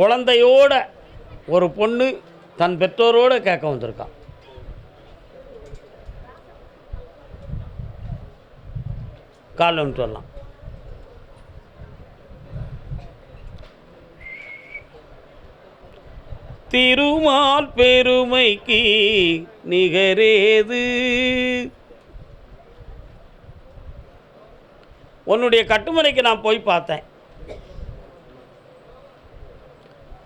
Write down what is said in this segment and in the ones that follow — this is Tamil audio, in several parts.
குழந்தையோட ஒரு பொண்ணு தன் பெற்றோரோட கேட்க வந்திருக்கான். காலம் சொல்லலாம் திருமால் பெருமைக்கு நிகரேது. உன்னுடைய கட்டுமனைக்கு நான் போய் பார்த்தேன்.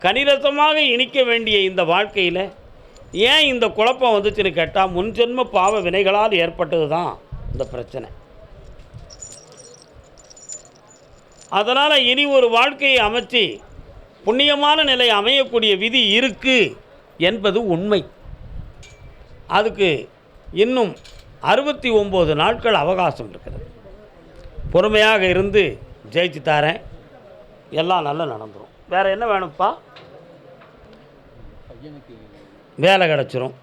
கணிரசமாக இனிக்க வேண்டிய இந்த வாழ்க்கையில் ஏன் இந்த குழப்பம் வந்துச்சுன்னு கேட்டால் முன்ஜென்ம பாவ வினைகளால் ஏற்பட்டது தான் இந்த பிரச்சனை. அதனால் இனி ஒரு வாழ்க்கையை அமைச்சு புண்ணியமான நிலை அமையக்கூடிய விதி இருக்குது என்பது உண்மை. அதுக்கு இன்னும் அறுபத்தி ஒம்பது நாட்கள் அவகாசம் இருக்கிறது பொறுமையாக இருந்து ஜெயிச்சு தாரேன் எல்லாம் நல்லா நடந்துடும் வேறு என்ன வேணும்ப்பா? வேலை கிடச்சிரும்.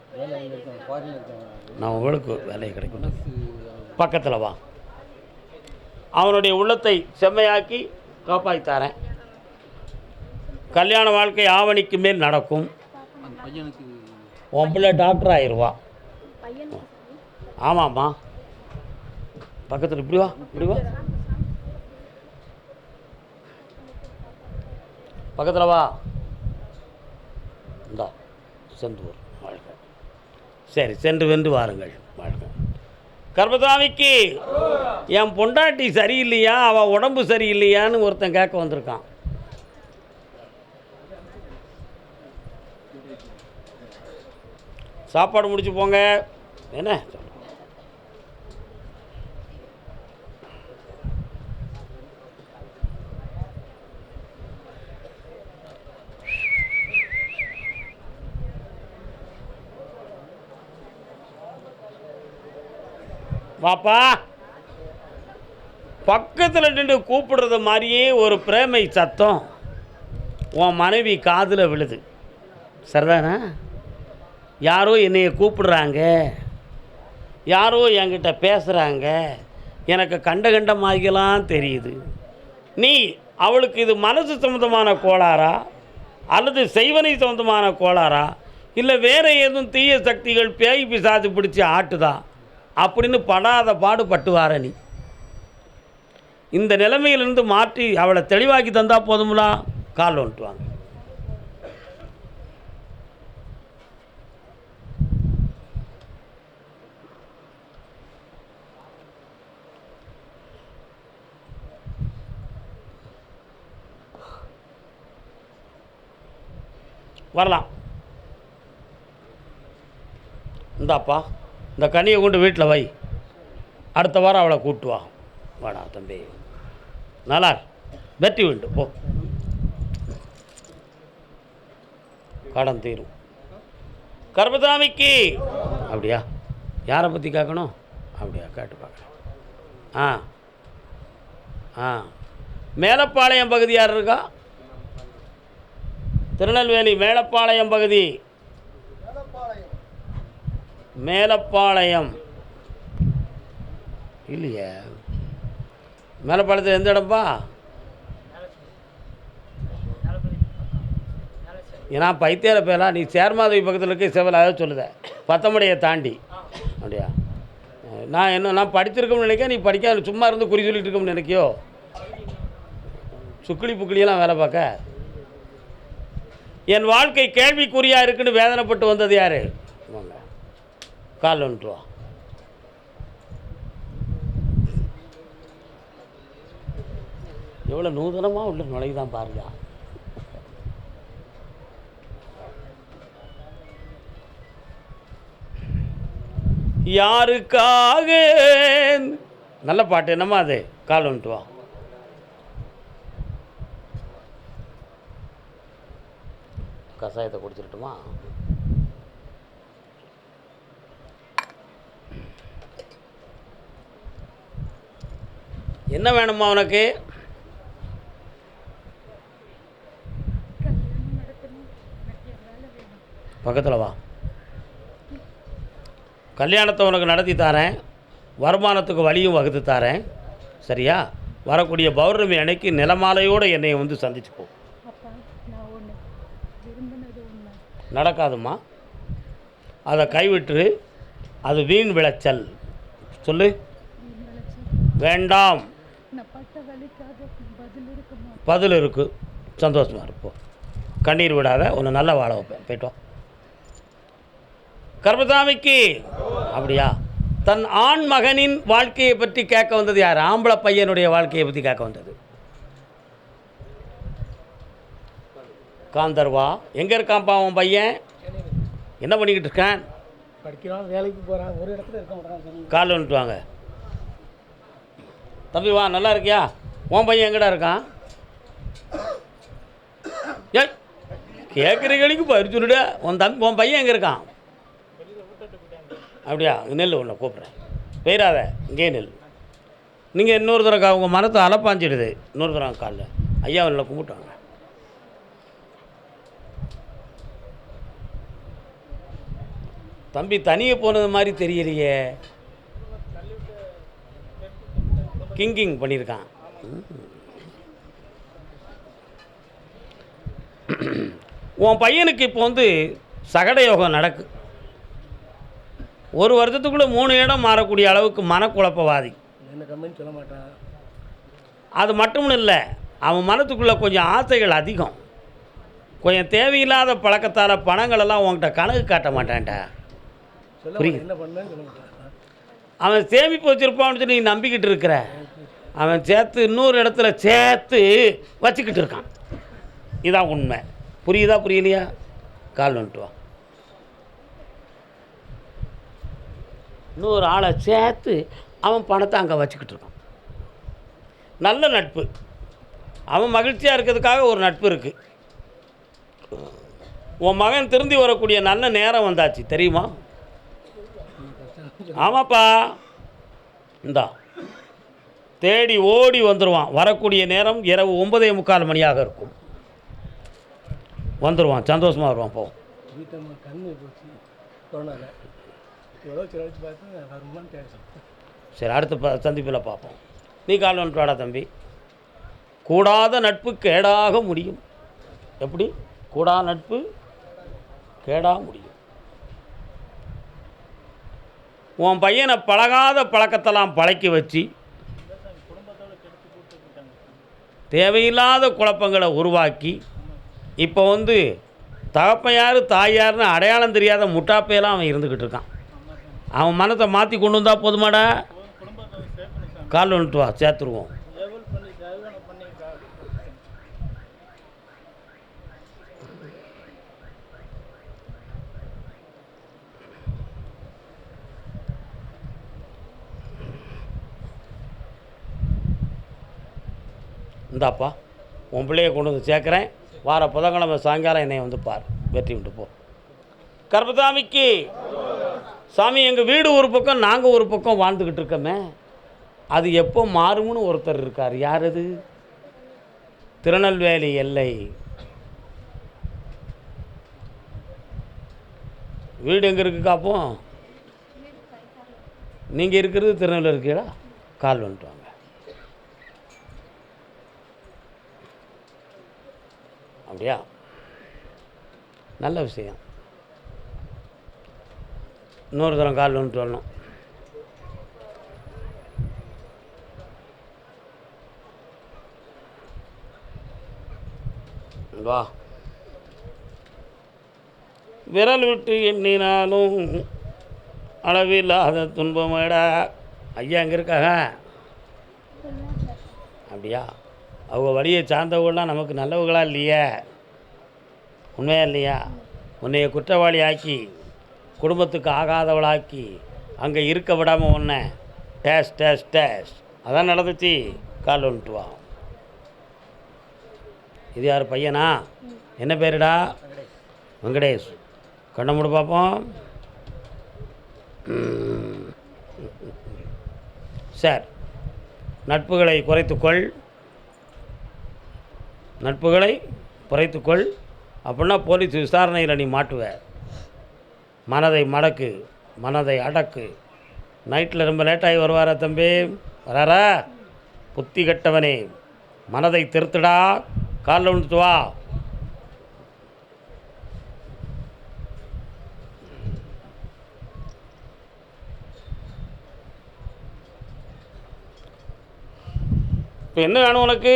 நான் உங்களுக்கு வேலை கிடைக்கும். பக்கத்தில் வா. அவனுடைய உள்ளத்தை செம்மையாக்கி காப்பாற்றி தரேன். கல்யாண வாழ்க்கை ஆவணிக்கு மேல் நடக்கும். உன் பிள்ளை டாக்டர் ஆயிடுவா ஆமாம்மா. பக்கத்தில் இப்படி வா இப்படி வா. பக்கத்தில் வா. இந்தா சென்று வாழ்க. சரி சென்று வென்று வாருங்கள். வாழ்க. கர்மசாமிக்கு என் பொண்டாட்டி சரியில்லையா? அவள் உடம்பு சரியில்லையான்னு ஒருத்தன் கேட்க வந்திருக்கான். சாப்பாடு முடிச்சு போங்க. என்ன? பாப்பா. பக்கத்தில் நின்று கூப்பிடுறது மாதிரியே ஒரு பிரேமை சத்தம். உன் மனைவி காதில் விழுது. சரிதானா? யாரோ என்னைய கூப்பிடுறாங்க. யாரோ என்கிட்ட பேசுகிறாங்க எனக்கு கண்ட கண்ட தெரியுது. நீ அவளுக்கு இது மனசு சம்மந்தமான கோளாறா? அல்லது செய்வனை சம்மந்தமான கோளாறா? இல்லை வேறு எதுவும் தீய சக்திகள் பேய் பிசாது பிடிச்சி ஆட்டுதான் அப்படின்னு படாத பாடு பட்டுவார நீ. இந்த நிலைமையிலிருந்து மாற்றி அவளை தெளிவாக்கி தந்தால் போதும்னா கால் வந்துட்டு வாங்க வரலாம். இந்தாப்பா. இந்த கனியை கொண்டு வீட்டில் வை. அடுத்த வாரம் அவளை கூட்டு வா. வாடா தம்பி. நல்லா வெற்றி உண்டு போ. கடன் தீரும். கர்பதாமிக்கு அப்படியா? யாரை பற்றி கேட்கணும்? அப்படியா கேட்டு பார்க்குறேன் ஆ. ஆ. மேலப்பாளையம் பகுதி யார் இருக்கா? திருநெல்வேலி மேலப்பாளையம் பகுதி. மேலப்பாளையம். இல்லையே. மேலப்பாளையத்தில் எந்த இடம்ப்பா ஏன்னா பைத்தியார பேரா நீ சேர்மாதவி பக்கத்தில் இருக்க செவல் அதை சொல்லுத. பத்தமடையை தாண்டி. அப்படியா? நான் என்ன நான் படிச்சிருக்கோம்னு நினைக்க நீ படிக்காத சும்மா இருந்து குறி சொல்லிட்டு இருக்கோம்னு நினைக்கியோ? சுக்கிலி புக்கிலியெல்லாம் வேலை பார்க்க? என் வாழ்க்கை கேள்விக்குறியாக இருக்குன்னு வேதனைப்பட்டு வந்தது யாரு? கால் வந்துட்டு வா எவ்வளோ நூதனமாக உள்ள நுழைதான் பாருங்க. யாருக்காக நல்ல பாட்டு என்னம்மா அது? கால் வந்துட்டு வா. கஷாயத்தை குடிச்சிருட்டுமா என்ன வேணுமா உனக்கு? பக்கத்தில் வா. கல்யாணத்தை உனக்கு நடத்தி தரேன். வருமானத்துக்கு வழியும் வகுத்து தரேன். சரியா? வரக்கூடிய பௌர்ணமி அன்னைக்கு நிலமாலையோடு என்னை வந்து சந்திச்சுக்கோ நடக்காதுமா நடக்காதும்மா. அதை கைவிட்டு அது வீண் விளைச்சல். சொல்லு. வேண்டாம். பதில் இருக்கு சந்தோஷமாக இருப்போம் கண்ணீர் விடாத உன்னை நல்லா வாழ வைப்பேன். போயிட்டு வா. கர்மசாமிக்கு. அப்படியா? தன் ஆண் மகனின் வாழ்க்கையை பற்றி கேட்க வந்தது யார்? ஆம்பளை பையனுடைய வாழ்க்கையை பற்றி கேட்க வந்தது. காந்தர்வா எங்கே இருக்கான்ப்பா அவன் பையன்? என்ன பண்ணிக்கிட்டு இருக்கான்? படிக்கிறான் வேலைக்கு போகிறான் ஒரு இடத்துல இருக்க மாட்டான் சொல்லி கால் வந்துட்டு வாங்க. தம்பி வா நல்லா இருக்கியா? உன் பையன் எங்கடா இருக்கான்? ஏ கேட்குற கழிக்கு பறிச்சுடுட உன் தம்பி உன் பையன் எங்கே இருக்கான்? அப்படியா நெல் உன்னை கூப்பிட்றேன். போயிடாத இங்கே நெல் நீங்கள் இன்னொரு தடவை உங்கள் மனத்தை அலப்பாஞ்சிடுது. இன்னொரு தடவை காலில். ஐயா அவனை கும்பிட்டாங்க தம்பி தனியே போனது மாதிரி தெரியலையே. கிங்கிங் பண்ணியிருக்கான். உன் பையனுக்கு இப்போ வந்து சகட யோகம் நடக்கு. ஒரு வருஷத்துக்குள்ளே மூணு இடம் மாறக்கூடிய அளவுக்கு மனக்குழப்பவாதி. சொல்ல மாட்டான். அது மட்டும் இல்லை அவன் மனத்துக்குள்ளே கொஞ்சம் ஆசைகள் அதிகம். கொஞ்சம் தேவையில்லாத பழக்கத்தால் பணங்களெல்லாம் உன்கிட்ட கணக்கு காட்ட மாட்டான்டா. புரியுது. அவன் சேமிப்பு வச்சுருப்பான்னு சொல்லி நீ நம்பிக்கிட்டு இருக்கிற. அவன் சேர்த்து இன்னொரு இடத்துல சேர்த்து வச்சுக்கிட்டு இருக்கான். இதான் உண்மை. புரியுதா புரியலையா? கால் வந்துட்டு வா. இன்னொரு ஆளை சேர்த்து அவன் பணத்தை அங்கே வச்சுக்கிட்டு இருக்கான். நல்ல நட்பு. அவன் மகிழ்ச்சியாக இருக்கிறதுக்காக ஒரு நட்பு இருக்குது உன் மகன் திருந்தி வரக்கூடிய நல்ல நேரம் வந்தாச்சு தெரியுமா? ஆமாப்பா. இந்தா. தேடி ஓடி வந்துடுவான் வரக்கூடிய நேரம் இரவு ஒன்பதே முக்கால் மணியாக இருக்கும். வந்துடுவான் சந்தோஷமாக வருவான். போ. சரி அடுத்த சந்திப்பில் பார்ப்போம். நீ கால் வந்துட்டு தம்பி. கூடாத நட்பு கேடாக முடியும். எப்படி? கூடா நட்பு கேடா முடியும். உன் பையனை பழகாத பழக்கத்தெல்லாம் பழக்கி வச்சு தேவையில்லாத குழப்பங்களை உருவாக்கி இப்போ வந்து தகப்பையார் தாயார்னு அடையாளம் தெரியாத முட்டாப்பையெல்லாம் அவன் இருந்துக்கிட்டு இருக்கான். அவன் மனத்தை மாற்றி கொண்டு வந்தால் போதுமாடா? கால் வந்துட்டு வா சேர்த்துருவோம். இந்தாப்பா உன் பிள்ளையை கொண்டு வந்து சேர்க்குறேன். வார புதன்கிழமை சாயங்காலம் என்னை வந்து பார். வெற்றி விட்டு போ. கர்பதாமிக்கு சாமி எங்கள் வீடு ஒரு பக்கம் நாங்கள் ஒரு பக்கம் வாழ்ந்துக்கிட்டு இருக்கோமே. அது எப்போ மாறும்னு ஒருத்தர் இருக்கார். யார் அது? திருநெல்வேலி எல்லை. வீடு எங்கே இருக்குது காப்போம்? நீங்கள் இருக்கிறது திருநெல்வேலி இருக்கீங்களா கால் வந்துட்டு வாங்க அப்படியா? நல்ல விஷயம். இன்னொரு தரம் கால் வந்துட்டு வரணும். வா. விரல் விட்டு எண்ணினாலும் அளவில்லாத துன்பமேடா ஐயா அங்கே இருக்காங்க? அப்படியா? அவங்க வழியை சார்ந்தவங்களாம் நமக்கு நல்லவர்களா இல்லையே? உண்மையா இல்லையா? உன்னைய குற்றவாளி ஆக்கி குடும்பத்துக்கு ஆகாதவளாக்கி அங்கே இருக்க விடாமல் உன்னை டேஸ் டேஸ் டேஸ். அதான் நடந்துச்சு. கால் வந்துட்டு வா. இது யார் பையனா? என்ன பேருடா? வெங்கடேஷ். கண்ணை மூடு பார்ப்போம் சார் நட்புகளை குறைத்துக்கொள். நட்புகளை குறைத்துக்கொள். அப்படின்னா போலீஸ் விசாரணையில் நீ மாட்டுவ. மனதை மடக்கு மனதை அடக்கு. நைட்டில் ரொம்ப லேட்டாகி வருவாரா தம்பி? வராரா? புத்தி கட்டவனே மனதை திருத்துடா. காலில் விழுந்துட்டு வா. இப்போ என்ன வேணும் உனக்கு?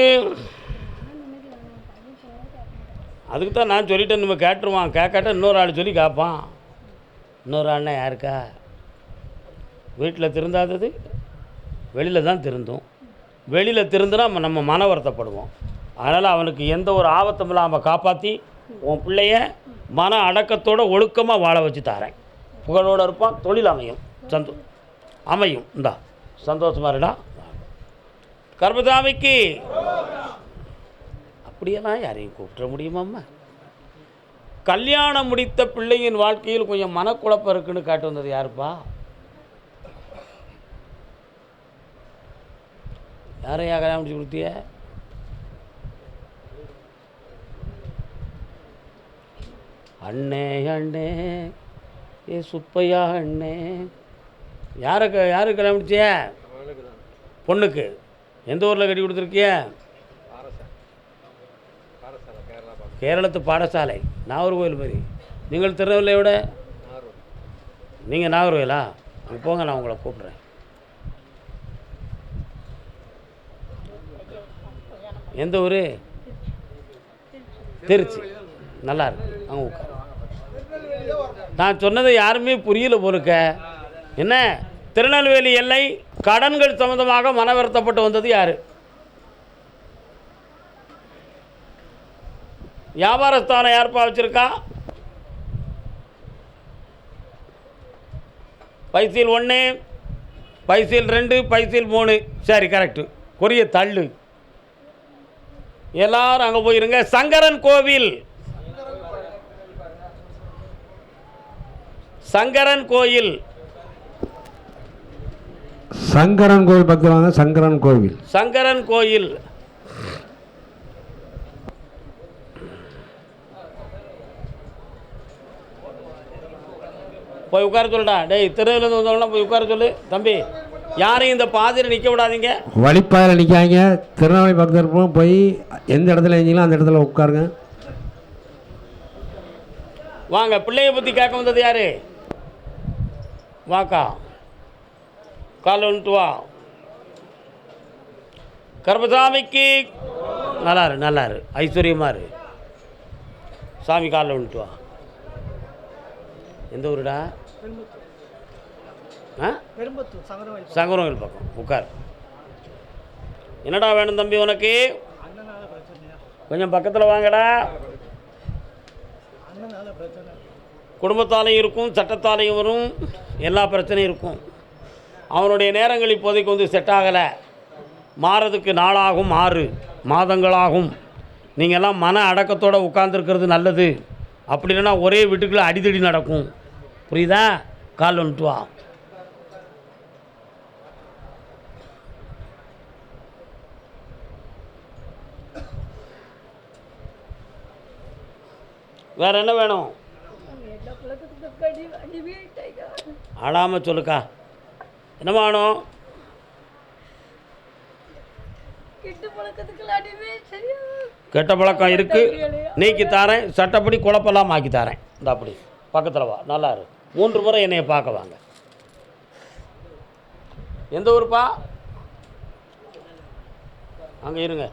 அதுக்கு தான் நான் சொல்லிட்டேன் நம்ம கேட்டுருவான். கேட்காட்ட இன்னொரு ஆள் சொல்லி கேட்பான் இன்னொரு ஆள்னா யாருக்கா? வீட்டில் திருந்தாதது? வெளியில் தான் திருந்தும். வெளியில் திருந்துனா நம்ம- மன வருத்தப்படுவோம். அதனால் அவனுக்கு எந்த ஒரு ஆபத்தும் இல்லாமல் காப்பாற்றி உன் பிள்ளைய மன அடக்கத்தோட ஒழுக்கமாக வாழ வச்சு தாரேன். புகழோடு இருப்பான் தொழில் அமையும். சந்தோ அமையும். இந்தா சந்தோஷமாக இருடா. கர்மதாமிக்கு அப்படியெல்லாம் யாரையும் கூப்பிட முடியுமாம்மா? கல்யாணம் முடித்த பிள்ளையின் வாழ்க்கையில் கொஞ்சம் மனக்குழப்பம் இருக்குன்னு காட்டு வந்தது யாருப்பா? யாரையா கல்யாணம் முடிச்சு கொடுத்திய? அண்ணே அண்ணே ஏ சுப்பையா அண்ணே. யாருக்கு யாருக்கு கல்யாணம் முடிச்சிய? பொண்ணுக்கு. எந்த ஊரில் கட்டி கொடுத்துருக்கிய? கேரளத்து பாடசாலை நாகர்கோவில் மாதிரி நீங்கள் திருநெல்வேலியோட? நீங்கள் நாகர்கோயிலா அங்கே போங்க நான் உங்களை கூப்பிட்றேன். எந்த ஊர்? திருச்சி. நல்லா இருக்கு. அங்கே உட்காரு. நான் சொன்னதை யாருமே புரியல பொறுக்க என்ன? திருநெல்வேலி எல்லை கடன்கள் சம்மந்தமாக மனவருத்தப்பட்டு வந்தது யார்? வியாபாரஸ்தானம் யார்ப்பா வச்சுருக்கா? பைசீல் ஒன்று பைசீல் ரெண்டு பைசீல் மூணு. சரி கரெக்டு கொரிய தள்ளு. எல்லாரும் அங்கே போயிருங்க. சங்கரன் கோவில். சங்கரன் கோயில் சங்கரன் கோவில் வாங்க சங்கரன் கோவில். சங்கரன் கோயில் போய் உட்கார சொல்லுடா. டேய் திருவிழந்து வந்தவங்களாம் போய் உட்கார சொல்லு. தம்பி யாரையும் இந்த பாதியில் நிற்க விடாதீங்க. வழிப்பாதையில் நிற்காங்க பக்கத்தில் இருப்போம். போய் எந்த இடத்துல இருந்தீங்களோ அந்த இடத்துல உட்காருங்க. வாங்க பிள்ளைய பற்றி கேட்க வந்தது யாரு? வாக்கா. கால் வந்துட்டு வா. கர்மசாமிக்கு நல்லா இரு நல்லா இரு ஐஸ்வர்யமாக இரு. சாமி காலில் வந்துட்டு வா. எந்த ஊருடா? ஆ? சங்கரவயில் பக்கம். உட்கார். என்னடா வேணும் தம்பி உனக்கு? கொஞ்சம் பக்கத்தில் வாங்கடா. குடும்பத்தாலையும் இருக்கும் சட்டத்தாலையும் வரும். எல்லா பிரச்சனையும் இருக்கும். அவனுடைய நேரங்கள் இப்போதைக்கு வந்து செட் ஆகலை. மாறதுக்கு நாளாகும் ஆறு மாதங்களாகும். நீங்கள்லாம் மன அடக்கத்தோடு உட்காந்துருக்கிறது நல்லது. அப்படி இல்லைன்னா ஒரே வீட்டுக்குள்ளே அடிதடி நடக்கும். புரியுதா? கால் வந்துட்டு வா. வேற என்ன வேணும்? ஆடாமல் சொல்லுக்கா. என்ன வேணும்? கெட்டு பழக்கம் இருக்குது நீக்கி தாரேன். சட்டப்படி குழப்பெல்லாம் ஆக்கி தாரேன். இந்த அப்படி. பக்கத்தில் வா. நல்லா இரு. மூன்று முறை என்னை பார்க்க வாங்க. எந்த ஊருப்பா? அங்கே இருங்க.